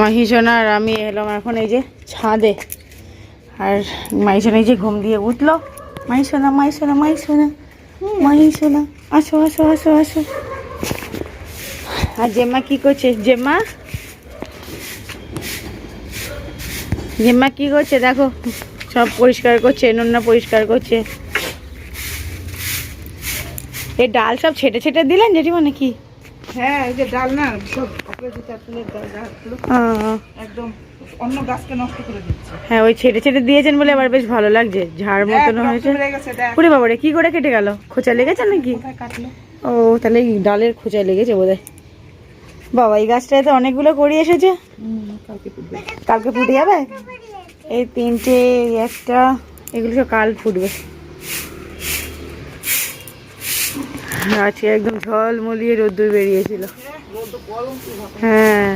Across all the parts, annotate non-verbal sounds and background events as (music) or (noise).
মাহিসোনা আর আমি এলাম এখন এই যে ছাদে। আর মাহিসোনা এই যে ঘুম দিয়ে উঠল। মাহিসোনা মাহিসোনা মাহিসোনা মাহিসোনা আসো আসো আসো আসো। আর জেম্মা কি করছে? জেম্মা? জেম্মা কি করছে? দেখো, সব পরিষ্কার করছে নোনা পরিষ্কার করছে। এই ডাল সব ছেটে ছেটে দিলেন জেঠিমা নাকি? হ্যাঁ এই যে ডাল না সব অপরাজিত ফুলের ডাল একদম অন্য গাছকে নষ্ট করে দিচ্ছে। হ্যাঁ ওই ছেটে ছেটে দিয়েছেন বলে আবার বেশ ভালো লাগছে। ঝাড় মতন হয়েছে। কি করে কেটে গেল? খোঁচা লেগেছে নাকি? ও তাহলে ডালের খোঁচা লেগেছে বোধহয়। বাবা এই গাছটায় তো অনেকগুলো করি এসেছে। কালকে ফুটে যাবে? এই তিনটে একটা এগুলো সব কাল ফুটবে। আজকে একদম ঝলমলিয়ে রোদ্দুর বেরিয়েছিল। হ্যাঁ।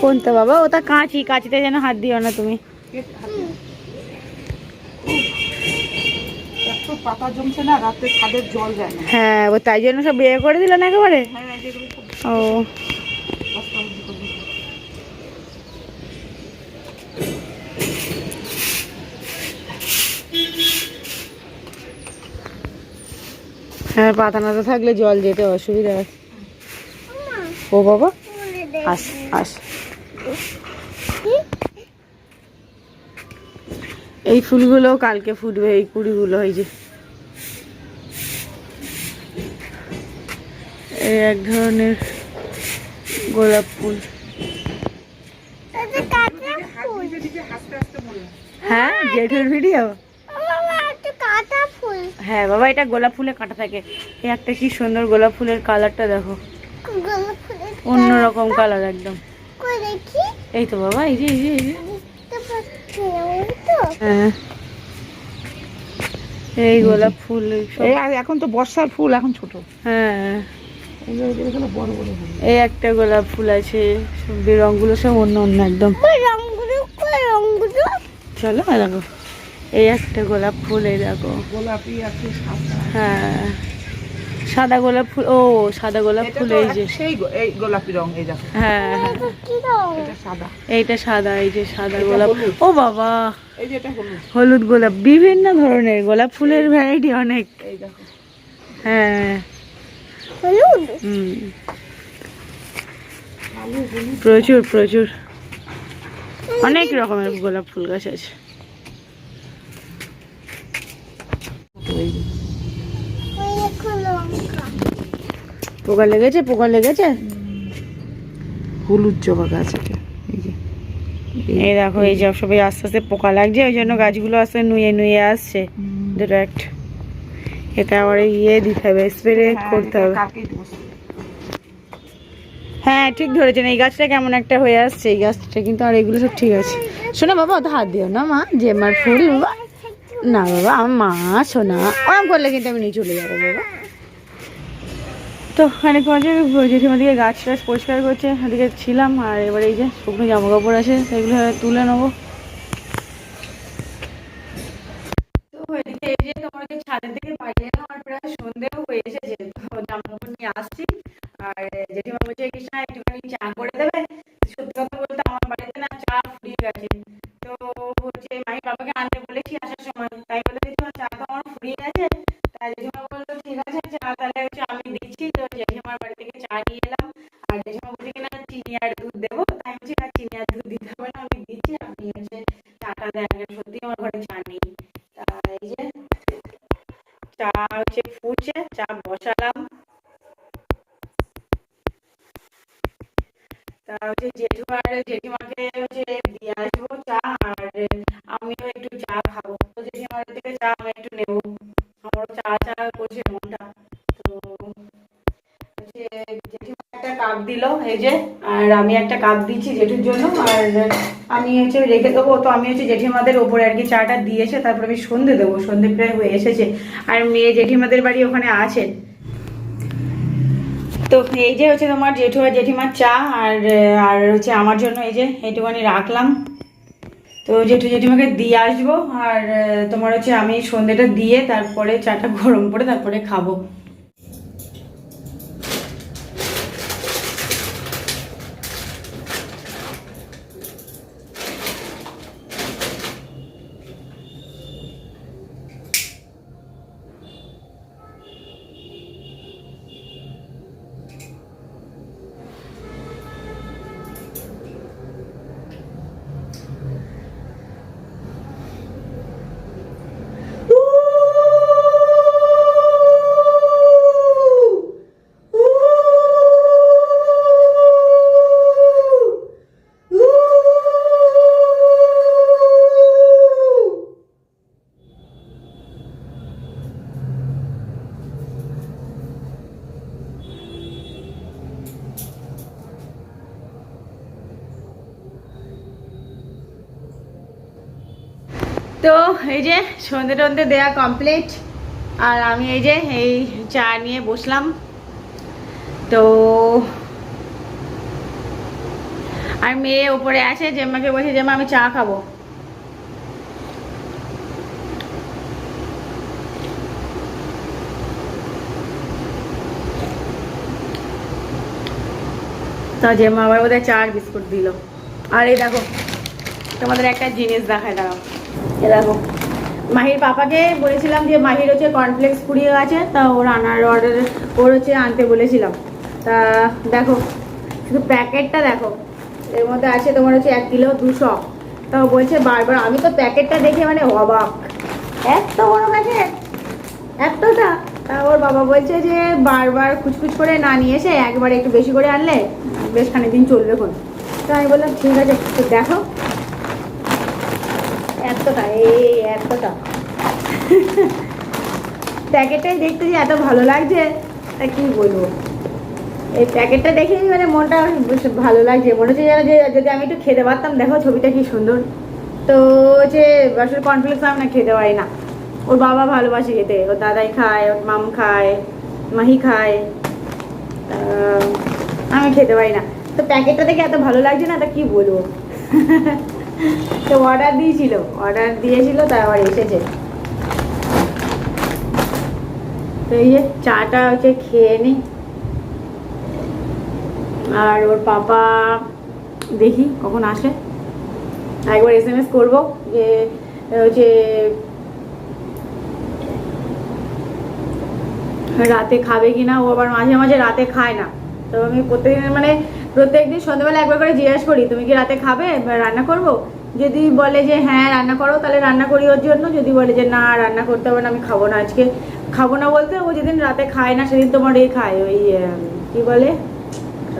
কোনটা বাবা? ওটা কাঁচি কাঁচিতে যেন হাত দিও না তুমি। এত পাতা জমছে না রাতে ছাদের জল যায় না। হ্যাঁ ও তাই জন্য সব বিয়ে করে দিল না একেবারে? হ্যাঁ ও বস্তা ভর্তি করে দিয়েছে। হ্যাঁ পাতা নাতা থাকলে জল যেতে অসুবিধা আছে ও বাবা আস আস। এই ফুলগুলো কালকে ফুটবে এই কুড়িগুলো এই যে। এই এক ধরনের গোলাপ ফুল। হ্যাঁ জেঠুর ভিডিও হ্যাঁ বাবা এটা গোলাপ ফুলে কাটা থাকে। এই একটা কি সুন্দর গোলাপ ফুলের কালারটা দেখো। অন্যরকম কালার একদম। এই তো বাবা এই যে এই যে এই যে। হ্যাঁ। এই গোলাপ ফুল সব- এখন তো বর্ষার ফুল এখন ছোট। হ্যাঁ। এগুলো এগুলো বড় বড় ফুল। এই একটা গোলাপ ফুল আছে সব রঙগুলো সব অন্য অন্য একদম। চলো এই দেখো। এই একটা গোলাপ ফুল এই দেখো। গোলাপি আছে হ্যাঁ। সাদা গোলাপ ফুল ও সাদা গোলাপ ফুল এই যে। সেই এই গোলাপি রং এই দেখো। হ্যাঁ। হ্যাঁ সাদা। এইটা সাদা এই যে সাদা গোলাপ। হলুদ। ও বাবা। এই যে এটা হলুদ। হলুদ গোলাপ বিভিন্ন ধরনের গোলাপ ফুলের ভ্যারাইটি অনেক। এই দেখো। হ্যাঁ। হুম। প্রচুর প্রচুর। অনেক রকমের গোলাপ ফুল গাছ আছে। পোকা লেগেছে পোকা লেগেছে? হলুদ জবা গাছ এটা এই যে। এই দেখো এই যে সবাই আস্তে আস্তে পোকা লাগছে ওই জন্য গাছগুলো আস্তে নুয়ে নুয়ে আসছে। ডিরেক্ট এটা আবার ইয়ে দিতে হবে স্প্রে হ্যাঁ, করতে হবে। হ্যাঁ ঠিক ধরেছেন এই গাছটা কেমন একটা হয়ে আসছে এই গাছটা কিন্তু আর এগুলো সব ঠিক আছে। শোনো বাবা অত হাত দিও না মা। যে আমার ফুল বাবা। না বাবা আমার মা শোনা ওরম করলে কিন্তু আমি নিয়ে চলে যাব বাবা। তো খানিক মাঝে জেঠিমা দিকে গাছ টাছ পরিষ্কার করছে, ওদিকে ছিলাম, আর এবার এই যে শুকনো জামা কাপড় আছে, সেগুলো তুলে নেব। বাইরে প্রায় জামা কাপড় নিয়ে আসছি। আর জেঠিমা বলছে, কৃষ্ণা, একটুখানি চা আর দুধ দেবো, তাই বলছি না চিনি আর দুধ দিতে হবে না। আমি দিচ্ছি, আপনি হচ্ছে চাটা দেন সত্যি আমার ঘরে চা নেই। তা এই যে, চা হচ্ছে ফুটছে চা বসালাম। কাপ দিল, এই যে, আর আমি একটা কাপ দিচ্ছি জেঠুর জন্য, আর আমি হচ্ছে রেখে দেবো, তো আমি হচ্ছে জেঠিমাদের ওপরে আর কি চাটা দিয়েছে, তারপর আমি সন্ধে দেবো, সন্ধে প্রায় হয়ে এসেছে, আর মেয়ে জেঠিমাদের বাড়ি ওখানে আছে। তো এই যে হচ্ছে তোমার জেঠু আর জেঠিমার চা, আর আর হচ্ছে আমার জন্য এই যে এইটুখানি রাখলাম। তো জেঠু জেঠিমাকে দিয়ে আসব, আর তোমার হচ্ছে আমি সন্ধেটা দিয়ে তারপরে চাটা গরম করে তারপরে খাব। তো এই যে সন্ধে টন্ধে দেয়া কমপ্লিট আর আমি এই যে এই চা নিয়ে বসলাম। তো আর মেয়ে ওপরে আছে, জেম্মাকে বলছে, জেম্মা, আমি চা খাব। তো জেম্মা আবার বোধহয় চা আর বিস্কুট দিল। আর এই দেখো, তোমাদের একটা জিনিস দেখায়, দাঁড়াও। দেখো। মাহির পাপাকে বলেছিলাম যে মাহির হচ্ছে কর্নফ্লেক্স ফুরিয়ে গেছে, তা ওর আনার অর্ডার ওর হচ্ছে আনতে বলেছিলাম। তা দেখো, শুধু প্যাকেটটা দেখো, এর মধ্যে আছে তোমার হচ্ছে এক কিলো দুশো। তা বলছে বারবার, আমি তো প্যাকেটটা দেখে মানে অবাক। এত বড় প্যাকেট, এতটা। তা ওর বাবা বলছে যে বারবার খুচখুচ করে না নিয়ে এসে একবার একটু বেশি করে আনলে বেশ খানিকদিন চলবে কোন তো আমি বললাম, ঠিক আছে দেখো। এতটা, এই এতটা। প্যাকেটটাই দেখতে যে এত ভালো লাগছে, তা কি বলব? এই প্যাকেটটা দেখেই মানে মনটা ভালো লাগছে। মনে হচ্ছে যে, যদি আমি একটু খেতে পারতাম, দেখো ছবিটা কি সুন্দর। তো হচ্ছে আসলে কনফ্লেক্স আমি না খেতে পারি না। ওর বাবা ভালোবাসে খেতে, ওর দাদাই খায়, ওর মাম খায়, মাহি খায়। আমি খেতে পারি না। তো প্যাকেটটা দেখে এত ভালো লাগছে না, তা কি বলব? (laughs) তো অর্ডার দিয়েছিল অর্ডার দিয়েছিল তারপর এসেছে। তো এই যে চাটা হচ্ছে খেয়ে নিই আর ওর পাপা, দেখি কখন আসে। একবার এস এম এস করব যে, হচ্ছে রাতে খাবে কি না ও আবার মাঝে মাঝে রাতে খায় না। তো আমি প্রত্যেকদিন মানে প্রত্যেকদিন সন্ধ্যাবেলা একবার করে জিজ্ঞেস করি, তুমি কি রাতে খাবে? রান্না করব? যদি বলে যে হ্যাঁ রান্না করো, তাহলে রান্না করি ওর জন্য। যদি বলে যে, না, রান্না করতে হবে না, আমি খাব না আজকে। খাব না বলতে ও যেদিন রাতে খায় না, সেদিন তোমার এই খায়। ওই কি বলে?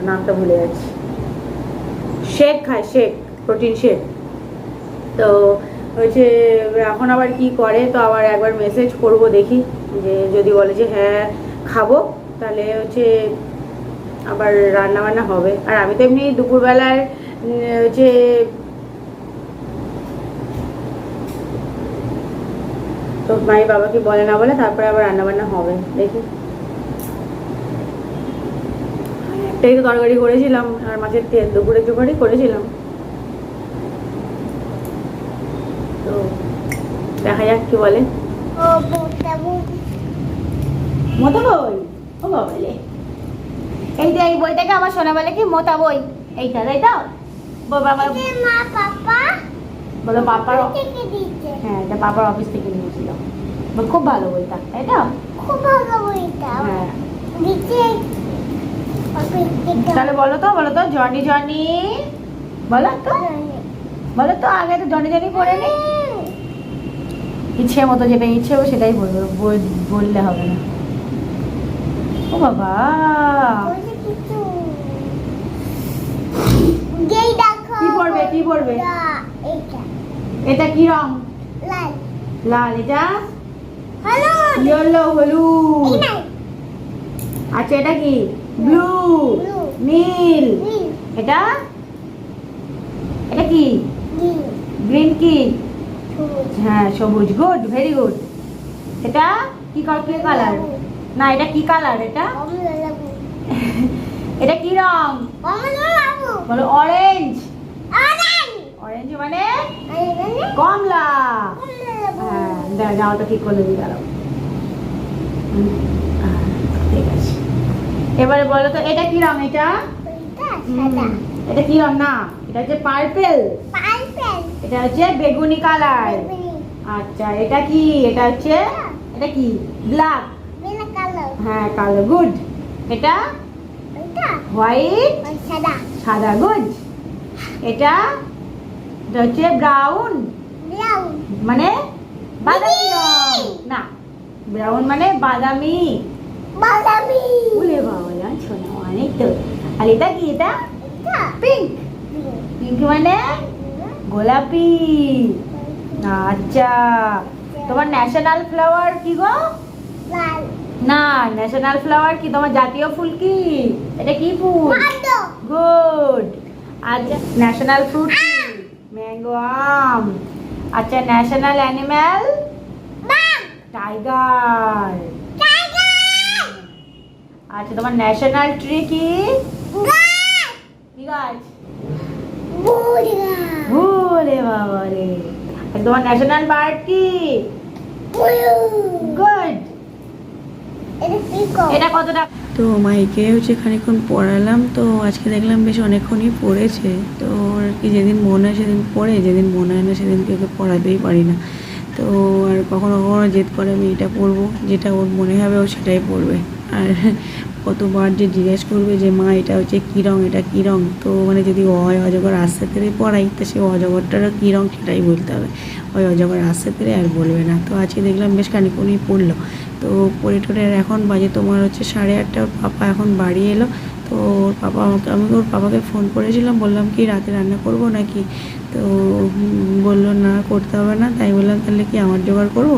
নামটা ভুলে যাচ্ছি। শেক খায়, শেক, প্রোটিন শেক। তো হচ্ছে এখন আবার কি করে? তো আবার একবার মেসেজ করব দেখি। যে যদি বলে যে হ্যাঁ খাব, তাহলে হচ্ছে আবার রান্না বান্না হবে। আর আমি তো এমনি দুপুরবেলার যে তো মাই বাবাকে বলে না বলে তারপরে আবার রান্না বান্না হবে। দেখি। একটাই তো তরকারি করেছিলাম আর মাছের তেল দুপুরের জোগাড়ই করেছিলাম। তো দেখা যাক কি বলে। মতো বই ও বাবালে এই যে এই বইটাকে আমার শোনা বলে কি? মোতা বই। এইটা তাই তো? বাবা আমার মা পাপা। বলো হ্যাঁ এটা পাপার অফিস থেকে নিয়েছিল। খুব ভালো বইটা তাই তো? খুব ভালো বইটা। হ্যাঁ। তাহলে বলো তো বলো তো জনি জনি। বলো তো। বলো তো আগে তো জনি জনি পড়ে নি? ইচ্ছে মতো যেটা ইচ্ছে হবে সেটাই বলব। বল- বললে হবে না। ও বাবা। যেই দেখো কি পড়বে কি পড়বে? এইটা এটা। কি রং? লাল। লাল এটা? হলুদ। ইয়েলো হলুদ। আচ্ছা এটা কি? ব্লু। নীল। এটা? এটা কি? গ্রিন কি? হ্যাঁ সবুজ। Good very good. এটা কি কালার কালার না এটা কি কালার এটা? এটা কি রং? বলো অরেঞ্জ অরেঞ্জ অরেঞ্জ মানে? কমলা। হ্যাঁ জামাটা ঠিক করে দিয়ে ঠিক আছে। এবারে বলো তো এটা কি রং এটা? এটা কি রং? না এটা হচ্ছে পার্পেল এটা হচ্ছে বেগুনি কালার। আচ্ছা এটা কি? এটা হচ্ছে? এটা কি? ব্ল্যাক হ্যাঁ কালো গুড এটা? হোয়াইট? সাদা। সাদা গুড এটা এটা হচ্ছে ব্রাউন। মানে বাদামি রং। না ব্রাউন মানে বাদামি। বাদামি! বলে বাবা জানছো না? অনেক তো। আর এটা কি এটা? এটা। পিঙ্ক। পিঙ্ক মানে গোলাপি। আচ্ছা। তোমার ন্যাশনাল ফ্লাওয়ার কি গো? লাল। না ন্যাশনাল ফ্লাওয়ার কি তোমার জাতীয় ফুল কি এটা কি ফুল পাতো গুড আচ্ছা ন্যাশনাল ফ্রুট ম্যাঙ্গো আম আচ্ছা ন্যাশনাল অ্যানিম্যাল বাঘ টাইগার টাইগার আচ্ছা তোমার ন্যাশনাল ট্রি কি গাছ কি গাছ বুড়া ওরে বাবা রে আর তোমার ন্যাশনাল বার্ড কি বুড়ো গুড এটা কি কো এটা কত টাকা তো মাইকে হচ্ছে খানিক্ষণ পড়ালাম তো আজকে দেখলাম বেশ অনেকক্ষণই পড়েছে। তো ওর আর কি যেদিন মনে হয় সেদিন পড়ে যেদিন মনে হয় না সেদিনকে ওকে পড়াতেই পারি না। তো আর কখনো কখনো জেদ করে আমি এটা পড়ব যেটা ওর মনে হবে ও সেটাই পড়বে। আর কতবার যে জিজ্ঞেস করবে যে মা এটা হচ্ছে কী রঙ এটা কী রঙ তো মানে যদি অয় অজগর আস্তে তেরে পড়াই তো সে অজগরটারও কী রঙ সেটাই বলতে হবে। ওই অজগর আস্তে তেরে আর বলবে না। তো আজকে দেখলাম বেশ খানিক্ষণই পড়ল। তো পড়ে টরে এখন বাজে তোমার হচ্ছে সাড়ে আটটা, ওর পাপা এখন বাড়ি এলো। তো ওর পাপা আমাকে, আমি ওর পাপাকে ফোন করেছিলাম, বললাম কি রাতে রান্না করব নাকি? তো বলল, না, করতে হবে না। তাই বললাম, তাহলে কি আমার জোগাড় করব?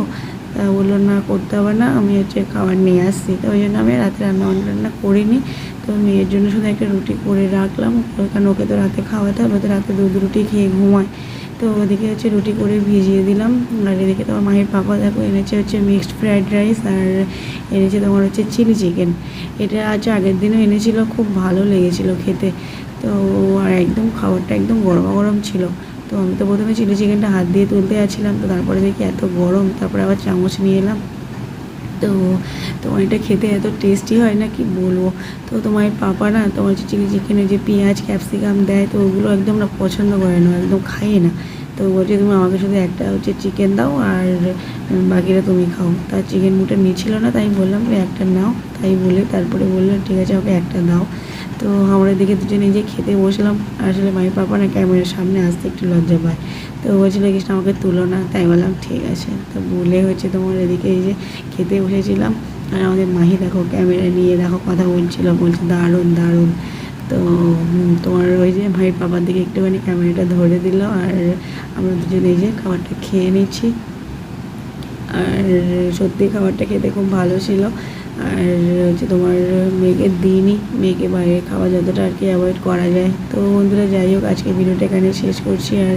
তা বলল, না, করতে হবে না, আমি হচ্ছে খাবার নিয়ে আসছি। তো ওই জন্য আমি রাতে রান্না টান্না করিনি। তো মেয়ের জন্য শুধু একটা রুটি করে রাখলাম। কারণ ওকে তো রাতে খাওয়াতে হবে তো রাতে দুধ রুটি খেয়ে ঘুমায়। তো ওদিকে হচ্ছে রুটি করে ভিজিয়ে দিলাম। আর এদিকে তোমার মায়ের পাপা দেখো এনেছে হচ্ছে মিক্সড ফ্রায়েড রাইস আর এনেছে তোমার হচ্ছে চিলি চিকেন এটা আজ আগের দিনও এনেছিল, খুব ভালো লেগেছিল খেতে। তো আর একদম খাবারটা একদম গরম গরম ছিল। তো আমি তো প্রথমে চিলি চিকেনটা হাত দিয়ে তুলতে যাচ্ছিলাম, তো তারপরে দেখি এত গরম, তারপরে আবার চামচ নিয়ে এলাম। তো তোমার এটা খেতে এত টেস্টি হয় না, কি বলব? তো তোমার পাপা না, তোমার চিলি চিকেনে যে পেঁয়াজ ক্যাপসিকাম দেয়, তো ওগুলো একদম না পছন্দ করে না, একদম খাইয়ে না। তো বলছে তুমি আমাকে শুধু একটা হচ্ছে চিকেন দাও আর বাকিটা তুমি খাও। তার চিকেন মুটে নিচ্ছিল না, তাই বললাম, তুমি একটা নাও। তাই বলে তারপরে বলল, ঠিক আছে, আমাকে একটা দাও। তো আমরা এদিকে দুজনে যে খেতে বসলাম। আসলে মায়ের পাপা না ক্যামেরার সামনে আসতে একটু লজ্জা পায়। তো বলছিল, কৃষ্ণ, আমাকে তুলো না। তাই বললাম, ঠিক আছে। তো বলে হচ্ছে তোমার এদিকে এই যে খেতে বসেছিলাম। আর আমাদের মাহি দেখো ক্যামেরা নিয়ে দেখো কথা বলছিল, বলছে, দারুণ দারুণ। তো তোমার ওই যে ভাইয়ের পাপার দিকে একটুখানি ক্যামেরাটা ধরে দিল। আর আমরা দুজনে এই যে খাবারটা খেয়ে নিচ্ছি। আর সত্যি খাবারটা খেতে খুব ভালো ছিল। আর হচ্ছে তোমার মেয়েকে দিইনি, মেয়েকে বাইরে খাওয়া যতটা আর কি অ্যাভয়েড করা যায়। তো বন্ধুরা, যাই হোক আজকে ভিডিওটা এখানে শেষ করছি। আর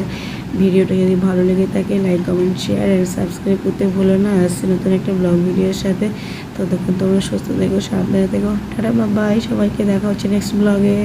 ভিডিওটা যদি ভালো লেগে থাকে লাইক কমেন্ট শেয়ার আর সাবস্ক্রাইব করতে ভুলো না। আসছে নতুন একটা ব্লগ ভিডিওর সাথে। ততক্ষণ তোমরা সুস্থ থেকো, সাবধানে থেকো। টাটা বাবাই সবাইকে দেখা হচ্ছে নেক্সট ব্লগে